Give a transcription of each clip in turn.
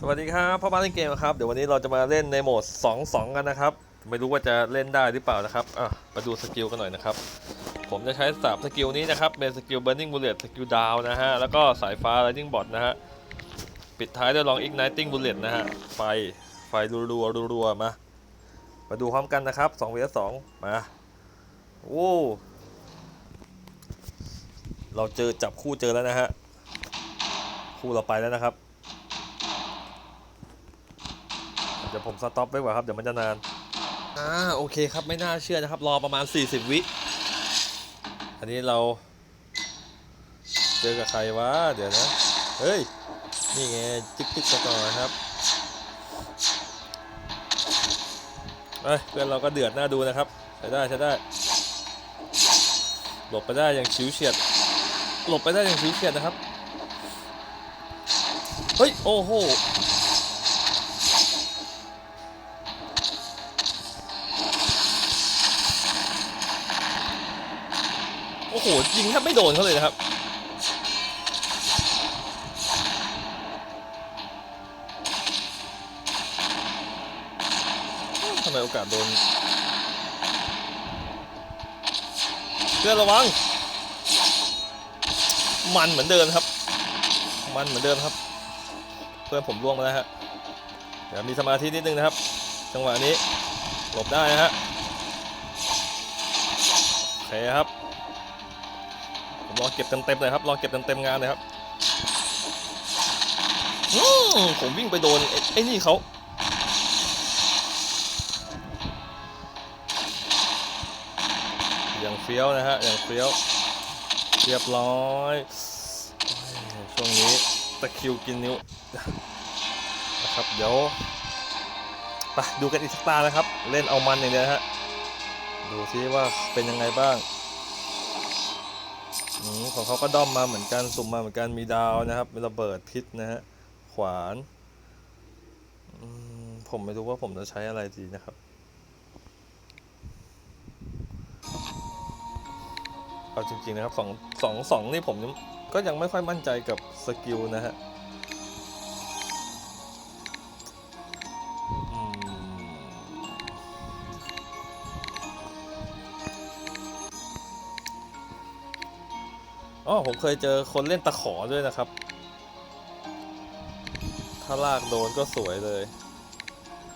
สวัสดีครับพ่อบ้านเล่นเกมครับ เดี๋ยววันนี้เราจะมาเล่นในโหมด 2-2 กันนะครับ ไม่รู้ว่าจะเล่นได้หรือเปล่านะครับอะมาดูสกิลกันหน่อยนะครับ ผมจะใช้สามสกิลนี้นะครับ เป็นสกิล Burning Bullet สกิลดาวนะฮะ แล้วก็สายฟ้า Lightning Bot นะฮะ ปิดท้ายด้วยลอง Igniting Bullet นะฮะ ไฟ ไฟรัวๆรัวๆมา มาดูพร้อมกันนะครับ2 vs 2มา โอ้ เราเจอจับคู่เจอแล้วนะฮะ คู่เราไปแล้วนะครับ เดี๋ยวผมสต็อปไว้ก่อนครับ เดี๋ยวมันจะนาน อ่าโอเคครับไม่น่าเชื่อนะครับ รอประมาณ 40 วิ อันนี้เรา เจอกับใครวะ เดี๋ยวนะ เฮ้ย นี่ไงจิ๊กจิ๊กก่อนครับเอ้ยเพื่อนเราก็เดือดน่าดูนะครับใช้ได้ใช้ได้ หลบไปได้อย่างชิวเฉียด หลบไปได้อย่างชิวเฉียดนะครับ เฮ้ย โอ้โห โอ้โหยิงแทบไม่โดนเขาเลยนะครับ ทำไมโอกาสโดนเพื่อนระวัง มันเหมือนเดิมครับ มันเหมือนเดิมครับ เพื่อนผมล่วงมาแล้วฮะเดี๋ยวมีสมาธินิดนึงนะครับ จังหวะนี้หลบได้นะฮะโอเคครับ ผมลองเก็บเต็มๆเลยครับลองเก็บเต็มๆงานเลยครับอืมผมวิ่งไปโดนไอ้นี่เขาอย่างเฟี้ยวนะฮะอย่างเฟี้ยวเรียบร้อยช่วงนี้ตะคิวกินนิ้วนะครับเดี๋ยวไปดูกันอีกสักตานะครับ เล่นเอามันอย่างเดียวฮะดูซิว่าเป็นยังไงบ้าง ของเขาก็ด้อมมาเหมือนกันสุ่มมาเหมือนกันมีดาวนะครับมีระเบิดพิษนะฮะขวานผมไม่รู้ว่าผมจะใช้อะไรดีนะครับ เอาจริงๆนะครับสองสองสองนี่ผมก็ยังไม่ค่อยมั่นใจกับสกิลนะฮะ อ๋อผมเคยเจอคนเล่นตะขอด้วยนะครับ ถ้าลากโดนก็สวยเลย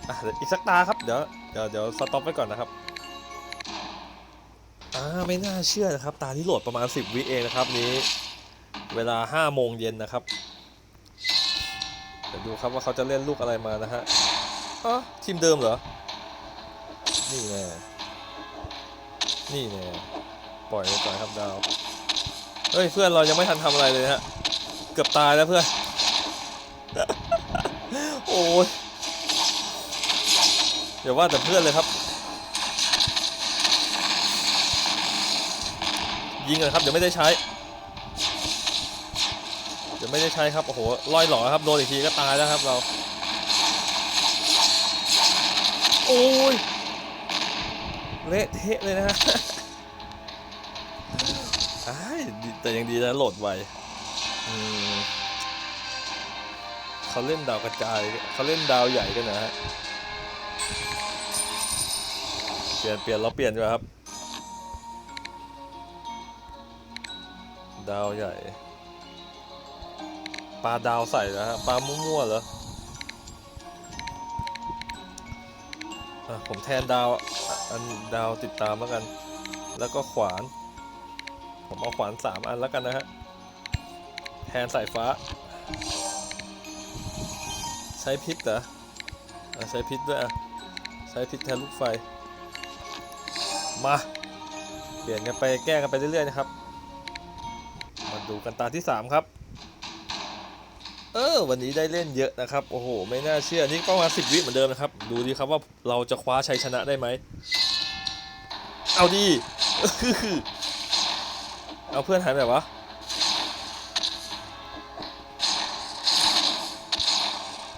อะเดี๋ยวอีกสักตาครับ เดี๋ยวเดี๋ยวเดี๋ยวสต็อปไว้ก่อนนะครับอ่าไม่น่าเชื่อนะครับ ตาที่โหลดประมาณ 10 วิเองนะครับนี้ เวลา5โมงเย็นนะครับ เดี๋ยวดูครับว่าเขาจะเล่นลูกอะไรมานะฮะอ๋อทีมเดิมเหรอ นี่แน่นี่แน่ปล่อยไปก่อนครับดาว เฮ้ยเพื่อนเรายังไม่ทันทำอะไรเลยฮะ เกือบตายแล้วเพื่อน โอ้ยอย่าว่าแต่เพื่อนเลยครับ ยิงเลยครับเดี๋ยวไม่ได้ใช้ เดี๋ยวไม่ได้ใช้ครับโอ้โหลอยหล่อครับโดนอีกทีก็ตายแล้วครับเรา โอ้ยเละเทะเลยนะฮะ แต่ยังดีนะโหลดไวเขาเล่นดาวกระจายเขาเล่นดาวใหญ่กันนะฮะเปลี่ยนเปลี่ยนเราเปลี่ยนดีกว่าครับ ดาวใหญ่ปลาดาวใส่นะฮะปลามั่วๆเหรออะผมแทนดาวอันดาวติดตามแล้วกัน แล้วก็ขวาน ผมเอาขวานสามอันแล้วกันนะฮะแทนสายฟ้า ใช้พิษเหรออะใช้พิษด้วยอะ ใช้พิษแทนลูกไฟ มา เปลี่ยนกันไปแก้กันไปเรื่อยๆนะครับ มาดูกันตาที่ 3 ครับเออวันนี้ได้เล่นเยอะนะครับ โอ้โห ไม่น่าเชื่อ นี่ประมาณ10วิเหมือนเดิมนะครับ ดูดีครับว่าเราจะคว้าชัยชนะได้ไหม เอาดี เอาเพื่อนหายไปไหนวะ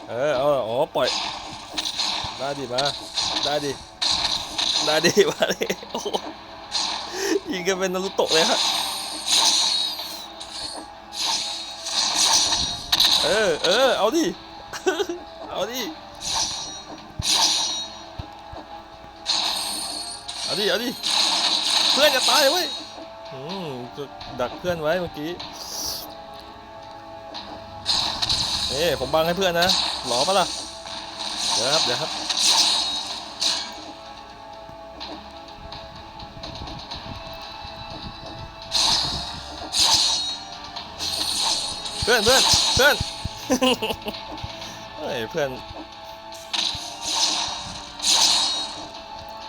เออเอาอ๋อปล่อย ได้ดิมา ได้ดิ ได้ดิมาเลยโอ้ยิงกันเป็นนารุโตะเลยฮะ เออ เออ เอาดิ เอาดิ เอาดิ เอาดิ เพื่อนจะตายเว้ยอืม จะดักเพื่อนไว้เมื่อกี้เอ้ผมบังให้เพื่อนนะหลอปะล่ะเดี๋ยวครับเดี๋ยวครับเพื่อนเพื่อนเพื่อนเฮ้ยเพื่อน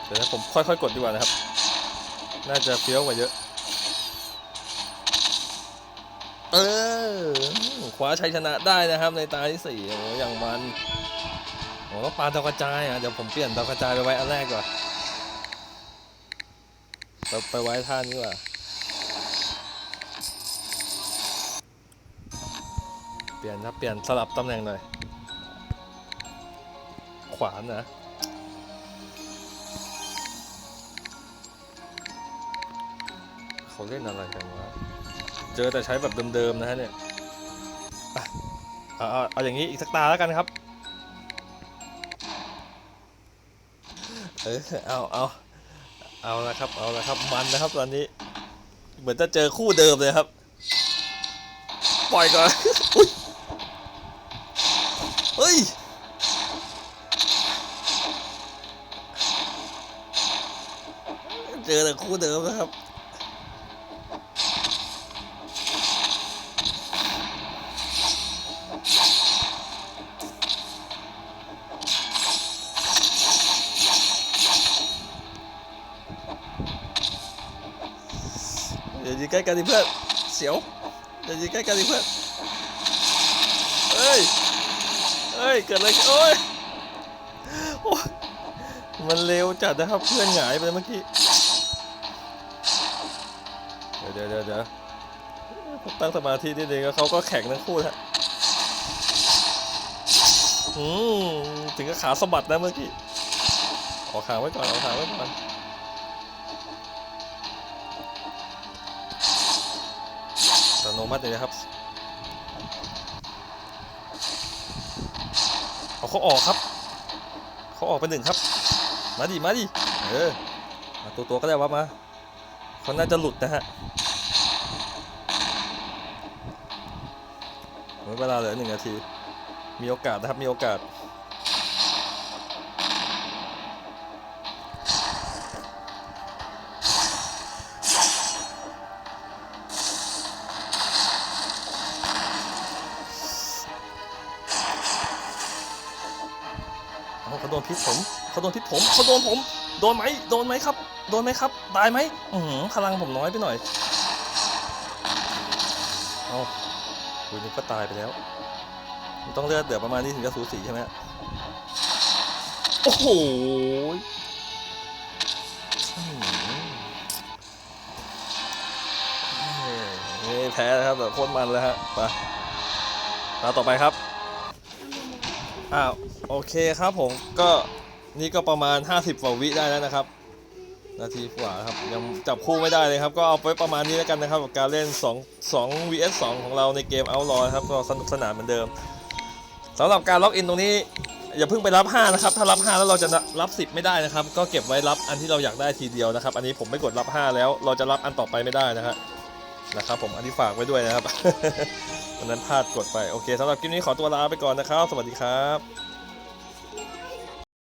เดี๋ยวผมค่อยๆกดดีกว่านะครับ น่าจะเฟี้ยวกว่าเยอะ เออคว้าชัยชนะได้นะครับในตาที่สี่โอ้อย่างมันโอ้ต้องปาดาวกระจายอะเดี๋ยวผมเปลี่ยนดาวกระจายไปไว้อันแรกก่อนไปไปไว้ท่านี้ดีกว่าเปลี่ยนครับเปลี่ยนสลับตำแหน่งหน่อย ขวานนะเขาเล่นอะไรกันวะ เจอแต่ใช้แบบเดิมๆนะฮะเนี่ยเอาเอาเอาอย่างนี้อีกสักตาแล้วกันครับเออเอาเอาเอาละครับเอาละครับมันนะครับตอนนี้ เหมือนจะเจอคู่เดิมเลยครับ ปล่อยก่อนเฮ้ยเจอแต่คู่เดิมนะครับ ยิงใกล้กันดิเพื่อนเสียวอย่ายิงใกล้กันดิเพื่อนเฮ้ยเฮ้ยเกิดอะไรขึ้นโอ้ยโอ้ยมันเร็วจัดนะครับเพื่อนหงายไปเมื่อกี้เดี๋ยวเดี๋ยวเดี๋ยวเดี๋ยวตั้งสมาธินิดนึงแล้วเขาก็แข่งทั้งคู่ฮะอืมถึงกับขาสะบัดนะเมื่อกี้ขอขาไว้ก่อนเอาขาไว้ก่อน มัติเลยนะครับเอาเขาออกครับเขาออกไปหนึ่งครับ มาดิมาดิเออมาตัวตัวๆก็ได้ว่ามาเขาน่าจะหลุดนะฮะเวลาเหลือหนึ่งนาที มีโอกาสนะครับมีโอกาส เขาโดนพิษผมเขาโดนพิษผมเขาโดนผม โดนไหมโดนไหมครับ โดนไหมครับ ตายไหมอือหือพลังผมน้อยไปหน่อย เอาคุยนี่ก็ตายไปแล้วมันต้องเลือดเดือดประมาณนี้ถึงจะสูสีใช่ไหมฮะโอ้โหอื้อหือเฮ้ยแพ้แล้วครับแต่โคตรมันเลยฮะไปตาต่อไปครับ อ้าว โอเคครับผมก็นี่ก็ประมาณ 50กว่าวิได้แล้วนะครับ นาทีกว่าครับยังจับคู่ไม่ได้เลยครับ ก็เอาไว้ประมาณนี้แล้วกันนะครับกับการเล่น2 2 vs 2 ของเราในเกม Outlaw ครับก็สนุกสนานเหมือนเดิมสำหรับการล็อกอินตรงนี้อย่าเพิ่งไปรับ 5 นะครับ ถ้ารับ 5 แล้วเราจะรับ 10 ไม่ได้นะครับ ก็เก็บไว้รับอันที่เราอยากได้ทีเดียวนะครับ อันนี้ผมไม่กดรับ 5 แล้ว เราจะรับอันต่อไปไม่ได้นะฮะนะครับผมอันนี้ฝากไว้ด้วยนะครับวันนั้นพลาดกดไปโอเคสำหรับคลิปนี้ขอตัวลาไปก่อนนะครับ สวัสดีครับ